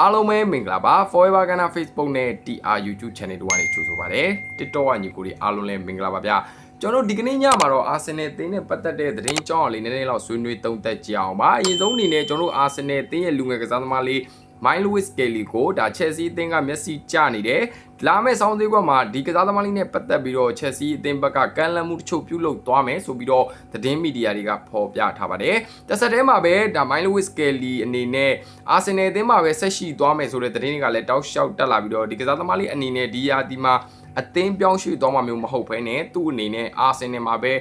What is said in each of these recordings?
အားလုံးပဲမင်္ဂလာပါ Forever Ghana Facebook နဲ့ TR YouTube Channel တို့ကနေကြိုဆိုပါရစေ TikTok ကညီကိုတွေအားလုံးလည်းမင်္ဂလာပါဗျာကျွန်တော်တို့ဒီကနေ့ညမှာတော့ Arsenal အသင်းနဲ့ပတ်သက်တဲ့သတင်းကြောင်းအလေးနည်းနည်းလောက်ဆွေးနွေးသုံးသပ်ကြအောင်ပါအရင်ဆုံးအနေနဲ့ကျွန်တော်တို့ Arsenal အသင်းရဲ့လူငယ်ကစားသမားလေး မိုင်းလူးဝစ်ကယ်လီကိုဒါ Chelsea အသင်းကမျက်စိကျနေတယ်လာမယ့်ဆောင်းသေးကွက်မှာဒီကစားသမားလေးနဲ့ပတ်သက်ပြီးတော့ Chelsea အသင်းဘက်ကကမ်းလှမ်းမှုတချို့ပြုလုပ်သွားမယ်ဆိုပြီးတော့သတင်းမီဒီယာတွေကဖော်ပြထားပါတယ်။တစ်ဆက်တည်းမှာပဲဒါမိုင်းလူးဝစ်ကယ်လီအနေနဲ့ Arsenal အသင်းမှာပဲဆက်ရှိသွားမယ်ဆိုတဲ့သတင်းတွေကလည်းတောက်လျှောက်တက်လာပြီးတော့ဒီကစားသမားလေးအနေနဲ့ဒီယာဒီမှာအသင်းပြောင်းရွှေ့သွားမှာမျိုးမဟုတ်ဘဲနဲ့သူ့အနေနဲ့ Arsenal မှာပဲ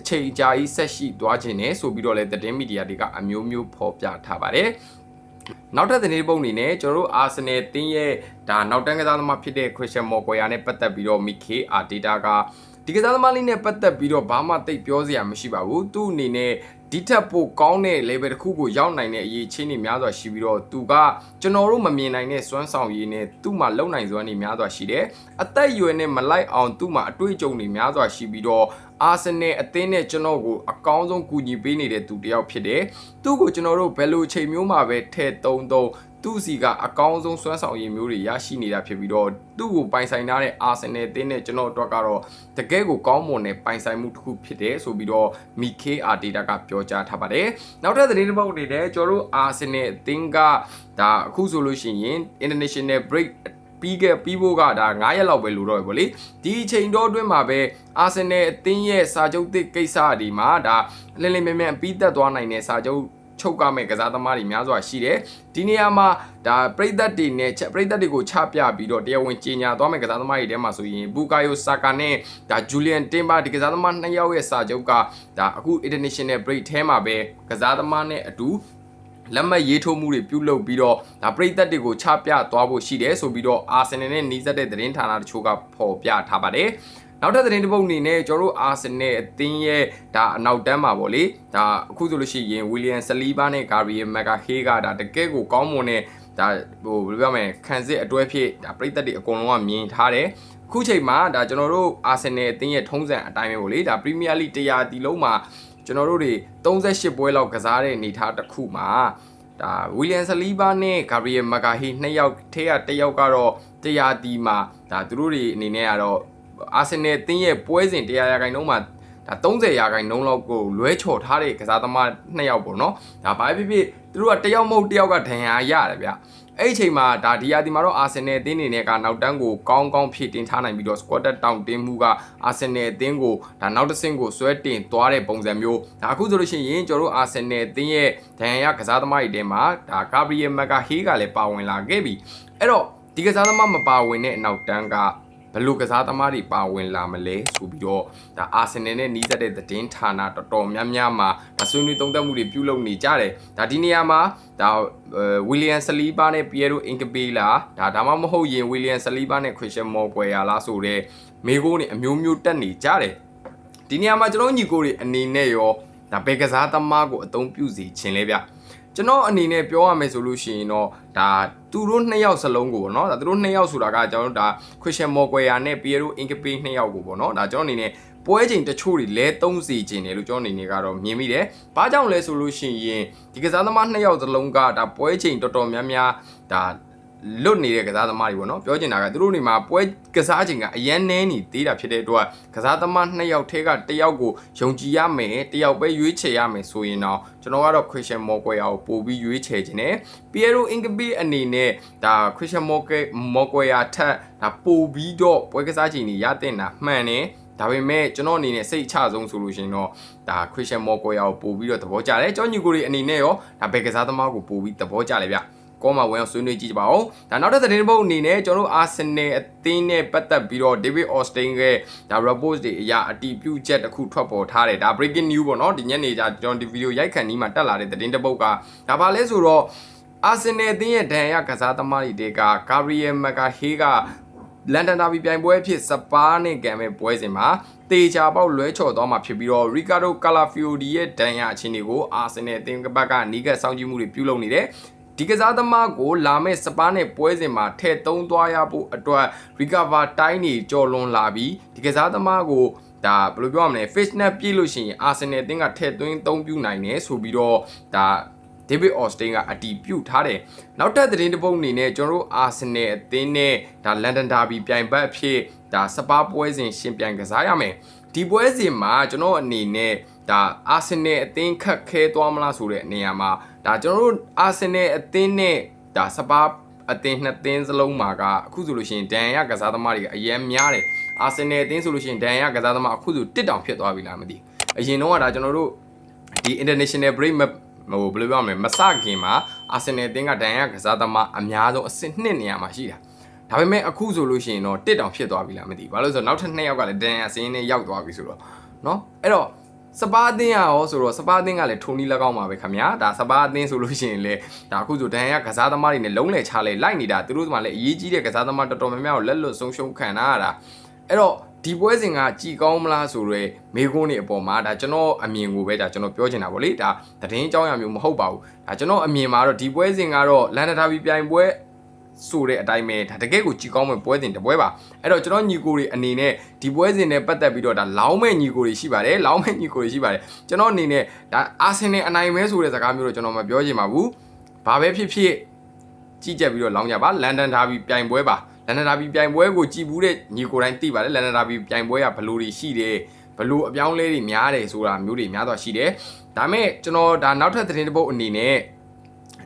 အချိန်ကြာကြီးဆက်ရှိသွားခြင်းနဲ့ဆိုပြီးတော့လည်းသတင်းမီဒီယာတွေကအမျိုးမျိုးဖော်ပြထားပါတယ်။ နောက်ထပ်သတင်းပုံအနေနဲ့ကျွန်တော်တို့အာဆင်နယ်တင်းရဲ့ဒါနောက်တန်းကစားသမားဖြစ်တဲ့ခရစ်စတန်မော်ကွယ်ယာနဲ့ပတ်သက်ပြီးတော့မီခေအာဒေတာက ဒီကစားသမားလေးနဲ့ပတ်သက်ပြီးတော့ဘာမှတိတ်ပြောစရာမရှိပါဘူးသူ့အနေနဲ့ဒီထက်ပိုကောင်းတဲ့ level တစ်ခုကိုရောက်နိုင်တဲ့အရေးချင်းတွေများစွာရှိပြီးတော့သူကကျွန်တော်တို့မမြင်နိုင်တဲ့စွမ်းဆောင်ရည်နဲ့သူ့မှာလုံနိုင်စွမ်းတွေများစွာရှိတယ်အသက်အရွယ်နဲ့မလိုက်အောင်သူ့မှာအတွေ့အကြုံတွေများစွာရှိပြီးတော့အာဆင်နယ်အသင်းနဲ့ကျွန်တော်ကိုအကောင်းဆုံးကူညီပေးနေတဲ့သူတစ်ယောက်ဖြစ်တယ်။သူ့ကိုကျွန်တော်တို့ဘယ်လိုအချိန်မျိုးမှာပဲထဲ့တုံတုံ သူ့စီကအကောင်းဆုံးစွမ်းဆောင်ရည်မျိုးတွေရရှိနေတာဖြစ်ပြီးတော့သူ့ကိုပိုင်ဆိုင်ထားတဲ့အာဆင်နယ်အသင်းနဲ့ကျွန်တော်အတွက်ကတော့တကယ်ကိုကောင်းမွန်တဲ့ပိုင်ဆိုင်မှုတစ်ခုဖြစ်တယ်ဆိုပြီးတော့မီခေအာဒေတာကပြောကြားထားပါတယ်။နောက်ထပ်သတင်းတစ်ပုဒ်အနေနဲ့ကျွန်တော်တို့အာဆင်နယ်အသင်းကဒါအခုဆိုလို့ရှိရင် international break ပြီးခဲ့ပြီးဖို့ကဒါ9ရက်လောက်ပဲလိုတော့ပဲဗောလေဒီအချိန်တော့အတွင်းမှာပဲအာဆင်နယ်အသင်းရဲ့စာချုပ်သစ်ကိစ္စဒီမှာဒါလင်းလင်းမြန်မြန်ပြီးသက်သွားနိုင်တဲ့စာချုပ် ချုပ်ကမဲ့ကစားသမားတွေများစွာရှိတယ်ဒီနေရာမှာဒါပရိသတ်တွေနဲ့ပရိသတ်တွေကိုချပြပြီးတော့တရားဝင်ကြီးညာသွားမဲ့ကစားသမားတွေထဲမှာဆိုရင်ဘူကာယိုဆာကာနဲ့ဒါဂျူလီယန်တင်ပါဒီကစားသမားနှစ်ယောက်ရဲ့စာချုပ်ကဒါအခု international break ထဲမှာပဲကစားသမားနဲ့အတူလက်မှတ်ရေးထိုးမှုတွေပြုလုပ်ပြီးတော့ဒါပရိသတ်တွေကိုချပြသွားဖို့ရှိတယ်ဆိုပြီးတော့အာဆင်နယ်နဲ့နှီးစပ်တဲ့သတင်းဌာနတချို့ကဖော်ပြထားပါတယ် နောက်ထပ်သတင်းတစ်ပုဒ်အနေနဲ့ကျွန်တော်တို့အာဆင်နယ်အသင်းရဲ့ဒါအနောက်တန်းမှာပေါ့လေဒါအခုဆိုလို့ရှိရင်ဝီလီယံဆလီဘာနဲ့ဂါရီယယ်မက်ဂါဟေးကဒါတကယ်ကိုကောင်းမွန်တဲ့ဒါဟိုဘယ်လိုပြောမလဲခံစစ်အတွဲဖြစ်ဒါပရိသတ်တွေအကုန်လုံးကမြင်ထားတယ်အခုချိန်မှာဒါကျွန်တော်တို့အာဆင်နယ်အသင်းရဲ့ထုံးစံအတိုင်းပဲပေါ့လေဒါပရီးမီးယားလိတရားတီလုံးမှာကျွန်တော်တို့တွေ38ပွဲလောက်ကစားတဲ့အနေထားတစ်ခုမှာဒါဝီလီယံဆလီဘာနဲ့ဂါရီယယ်မက်ဂါဟီနှစ်ယောက်ထဲကတစ်ယောက်ကတော့တရားတီမှာဒါသူတို့တွေအနေနဲ့ကတော့ အာဆင်နယ်တင်းရဲ့ပွဲစဉ်တရားရာခိုင်နှုန်းမှာဒါ30ရာခိုင်နှုန်းလောက်ကိုလွဲချော်ထားတဲ့ကစားသမားနှစ်ယောက်ပေါ့နော်ဒါဘာဖြစ်ဖြစ်သူတို့ကတယောက်မဟုတ်တယောက်ကဒဏ်ရာရတယ်ဗျအဲ့ဒီအချိန်မှာဒါဒီယာဒီမှာတော့အာဆင်နယ်အသင်းအနေနဲ့ကနောက်တန်းကိုကောင်းကောင်းဖြည့်တင်ထားနိုင်ပြီးတော့ squad တောင်တင်းမှုကအာဆင်နယ်အသင်းကိုဒါနောက်တစ်ဆင့်ကိုဆွဲတင်သွားတဲ့ပုံစံမျိုးဒါအခုဆိုလို့ရှိရင်ကျွန်တော်တို့အာဆင်နယ်အသင်းရဲ့ဒဏ်ရာကစားသမားတွေထဲမှာဒါကာဘရီယယ်မက်ကဟေးကလည်းပါဝင်လာခဲ့ပြီအဲ့တော့ဒီကစားသမားမပါဝင်တဲ့အနောက်တန်းက ဘယ်လိုကစားသမားတွေပါဝင်လာမလဲဆိုပြီးတော့ဒါအာဆင်နယ်နဲ့နီးစပ်တဲ့သတင်းဌာနတော်တော်များများမှာဒါဆွေးနွေးသုံးသပ်မှုတွေပြုလုပ်နေကြတယ်ဒါဒီနေရာမှာဒါဝီလီယံဆလီဘာနဲ့ပီယရိုအင်ကပေးလာဒါဒါမှမဟုတ်ရင်ဝီလီယံဆလီဘာနဲ့ခရစ်စတန်မော်ကွယ်ယာလားဆိုတဲ့မေကိုတွေအမျိုးမျိုးတက်နေကြတယ်ဒီနေရာမှာကျွန်တော်ညီကိုတွေအနေနဲ့ရောဒါဘယ်ကစားသမားကိုအသုံးပြုစီခြင်းလဲဗျ ကျွန်တော်အနေနဲ့ပြောရမယ်ဆိုလို့ရှိရင်တော့ဒါသူတို့နှစ်ယောက်စလုံးကိုပေါ့နော်ဒါသူတို့နှစ်ယောက်ဆိုတာကကျွန်တော်တို့ဒါခရစ်စတန်မော်ကွယ်ယာနဲ့ပီယရိုအင်ကပေးနှစ်ယောက်ကိုပေါ့နော်ဒါကျွန်တော်အနေနဲ့ပွဲချိန်တချို့တွေလဲသုံးစီခြင်းတယ်လို့ကျွန်တော်အနေနဲ့ကတော့မြင်မိတယ်။ဘာကြောင့်လဲဆိုလို့ရှိရင်ဒီကစားသမားနှစ်ယောက်စလုံးကဒါပွဲချိန်တော်တော်များများဒါ လွတ်နေတဲ့ကစားသမားတွေပေါ့နော်ပြောချင်တာကသူတို့နေမှာပွဲကစားချိန်ကအရန်နှဲနေသေးတာဖြစ်တဲ့အတွက်ကစားသမားနှစ်ယောက်ထဲကတစ်ယောက်ကိုယုံကြည်ရမယ်တစ်ယောက်ပဲရွေးချယ်ရမယ်ဆိုရင်တော့ကျွန်တော်ကတော့ခရစ်စတန်မော်ကွယ်ယာကိုပို့ပြီးရွေးချယ်ခြင်းနဲ့ပီယရိုအင်ကပီအနေနဲ့ဒါခရစ်စတန်မော်ကွယ်မော်ကွယ်ယာထက်ဒါပို့ပြီးတော့ပွဲကစားချိန်တွေရတဲ့တာမှန်တယ်ဒါပေမဲ့ကျွန်တော်အနေနဲ့စိတ်အချဆုံးဆိုလို့ရှိရင်တော့ဒါခရစ်စတန်မော်ကွယ်ယာကိုပို့ပြီးတော့သဘောကျတယ်ကျွန်တော်ညီကိုတွေအနေနဲ့ရောဒါဘယ်ကစားသမားကိုပို့ပြီးသဘောကျလဲဗျ ကောမှာဝင်အောင်ဆွေးနွေးကြည့်ကြပါဦး။ဒါနောက်တဲ့သတင်းပုတ်အနေနဲ့ကျွန်တော်တို့အာဆင်နယ်အသင်းနဲ့ပတ်သက်ပြီးတော့ David Austin ရဲ့ဒါ report တွေအရာအတီးပြုချက်တစ်ခုထွက်ပေါ်ထားတယ်။ဒါ breaking news ပေါ့နော်။ဒီညနေကျကျွန်တော်ဒီဗီဒီယိုရိုက်ခန့်နီးမှာတက်လာတဲ့သတင်းတစ်ပုတ်ကဒါပါလဲဆိုတော့အာဆင်နယ်အသင်းရဲ့ဒဏ်ရာကစားသမားတွေကဂါဘရီယယ်မကာဟေးကလန်ဒန်ဒါဘီပြိုင်ပွဲဖြစ်စပါးနဲ့ကံမဲ့ပွဲစဉ်မှာတေချာပေါက်လွဲချော်သွားမှာဖြစ်ပြီးတော့ရီကာဒိုကာလာဖီယိုဒီရဲ့ဒဏ်ရာအခြေအနေကိုအာဆင်နယ်အသင်းဘက်ကနီးကပ်စောင့်ကြည့်မှုတွေပြုလုပ်နေတယ် ဒီကစားသမားကိုလာမဲ့စပါးနဲ့ပွဲစဉ်မှာထည့်သုံးသွားရဖို့အတွက် recover တိုင်းနေကြော်လွန်လာပြီးဒီကစားသမားကိုဒါဘယ်လိုပြောရမလဲ fish net ပြည့်လို့ရှိရင် Arsenal အသင်းကထည့်သွင်းသုံးပြနိုင်တယ်ဆိုပြီးတော့ဒါတ David Austin ကအတီးပြုတ်ထားတယ်နောက်ထပ်သတင်းတစ်ပုဒ်အနေနဲ့ကျွန်တော်တို့ Arsenal အသင်းနဲ့ဒါ London Derby ပြိုင်ဘက်အဖြစ်ဒါစပါပွဲစဉ်ရှင်ပြိုင်ကစားရမယ်ဒီပွဲစဉ်မှာကျွန်တော်အနေနဲ့ ဒါအာဆင်နယ်အသင်းခက်ခဲသွားမလားဆိုတဲ့နေရာမှာဒါကျွန်တော်တို့အာဆင်နယ်အသင်းနဲ့ဒါစပါအသင်းနှစ်သင်းစလုံးမှာကအခုဆိုလို့ရှိရင်ဒန်ရကစားသမားတွေကအရင်များတယ်အာဆင်နယ်အသင်းဆိုလို့ရှိရင်ဒန်ရကစားသမားအခုဆိုတစ်တောင်ဖြစ်သွားပြီလားမသိအရင်တော့ကဒါကျွန်တော်တို့ဒီ international break မဟိုဘယ်လိုပြောမလဲမစခင်မှာအာဆင်နယ်အသင်းကဒန်ရကစားသမားအများဆုံးအဆင့်နှစ်နေရာမှာရှိတာ ဒါပေမဲ့အခုဆိုလို့ရှိရင်တော့တစ်တောင်ဖြစ်သွားပြီလားမသိဘူး။ဘာလို့လဲဆိုတော့နောက်ထပ်နှစ်ယောက်ကလည်းဒန်အစင်းနဲ့ရောက်သွားပြီဆိုတော့เนาะအဲ့တော့ စပါးအသင်းကရောဆိုတော့စပါးအသင်းကလည်းထုံနီးလက်ကောင်းပါပဲခင်ဗျာဒါစပါးအသင်းဆိုလို့ရှိရင်လေဒါအခုဆိုဒန်ရကစားသမားတွေနဲ့လုံးလဲချလဲလိုက်နေတာသူတို့ကမှလည်းအရေးကြီးတဲ့ကစားသမားတော်တော်များများကိုလက်လွတ်ဆုံးရှုံးခံရတာအဲ့တော့ဒီပွဲစဉ်ကကြည်ကောင်းမလားဆိုတော့မေကွန်းတွေအပေါ်မှာဒါကျွန်တော်အမြင်ကိုပဲဒါကျွန်တော်ပြောချင်တာဗောလေဒါသတင်းအကြောင်းအရာမျိုးမဟုတ်ပါဘူးဒါကျွန်တော်အမြင်မှာတော့ဒီပွဲစဉ်ကတော့လန်ဒတာဘီပြိုင်ပွဲ ဆိုတဲ့အတိုင်းပဲဒါတကယ်ကိုကြည်ကောင်းမဲ့ပွဲစဉ်တစ်ပွဲပါအဲ့တော့ကျွန်တော်ညီကိုတွေအနေနဲ့ဒီပွဲစဉ်နဲ့ပတ်သက်ပြီးတော့ဒါလောင်းမဲ့ညီကိုတွေရှိပါတယ်လောင်းမဲ့ညီကိုတွေရှိပါတယ်ကျွန်တော်အနေနဲ့ဒါအာဆင်နယ်အနိုင်မဲဆိုတဲ့စကားမျိုးတော့ကျွန်တော်မပြောချင်ပါဘူးဘာပဲဖြစ်ဖြစ်ကြည့်ကြက်ပြီးတော့လောင်းကြပါလန်ဒန်ဒါဘီပြိုင်ပွဲပါလန်ဒန်ဒါဘီပြိုင်ပွဲကိုကြည်ဘူးတဲ့ညီကိုတိုင်းသိပါတယ်လန်ဒန်ဒါဘီပြိုင်ပွဲကဘယ်လိုတွေရှိတယ်ဘယ်လိုအပြောင်းလဲတွေများတယ်ဆိုတာမျိုးတွေများတော့ရှိတယ်ဒါမဲ့ကျွန်တော်ဒါနောက်ထပ်သတင်းတစ်ပုဒ်အနေနဲ့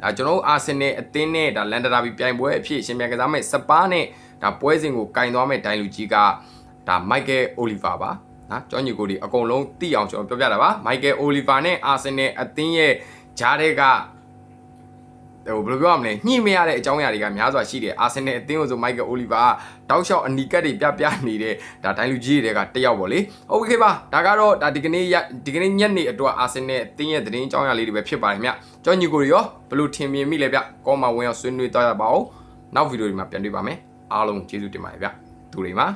ဒါကျွန်တော်တို့အာဆင်နယ်အသင်းနဲ့ဒါလန်ဒရာဘီပြိုင်ပွဲအဖြစ်ရှင်ပြိုင်ကစားမဲ့စပါးနဲ့ဒါပွဲစဉ်ကိုကင်သွားမဲ့ဒိုင်လူကြီးကဒါမိုက်ကယ်အိုလီဗာပါနော်ကျောင်းညီကိုဒီအကုန်လုံးသိအောင်ကျွန်တော်ပြောပြတာပါမိုက်ကယ်အိုလီဗာနဲ့အာဆင်နယ်အသင်းရဲ့ဂျားတဲ့က ဟိုဘယ်လိုပြောရမလဲညှိမရတဲ့အကြောင်းအရာတွေကများစွာရှိတယ်အာဆင်နယ်အသင်းကိုဆိုမိုက်ကယ်အိုလီဗာကတောက်လျှောက်အနီကတ်တွေပြပြနေတဲ့ဒါဒိုင်လူကြီးတွေကတယောက်ပေါ့လေโอเคပါဒါကတော့ဒါဒီကနေ့ရက်ဒီကနေ့ညနေအတွက်အာဆင်နယ်အသင်းရဲ့သတင်းအကြောင်းအရာလေးတွေပဲဖြစ်ပါတယ်ခင်ဗျကျောင်းညီကိုတွေရောဘယ်လိုထင်မြင်မိလဲဗျကောမဝင်အောင်ဆွေးနွေးတော့ရပါအောင်နောက်ဗီဒီယိုဒီမှာပြန်တွေ့ပါမယ်အားလုံးကျေးဇူးတင်ပါတယ်ဗျသူတွေမှာ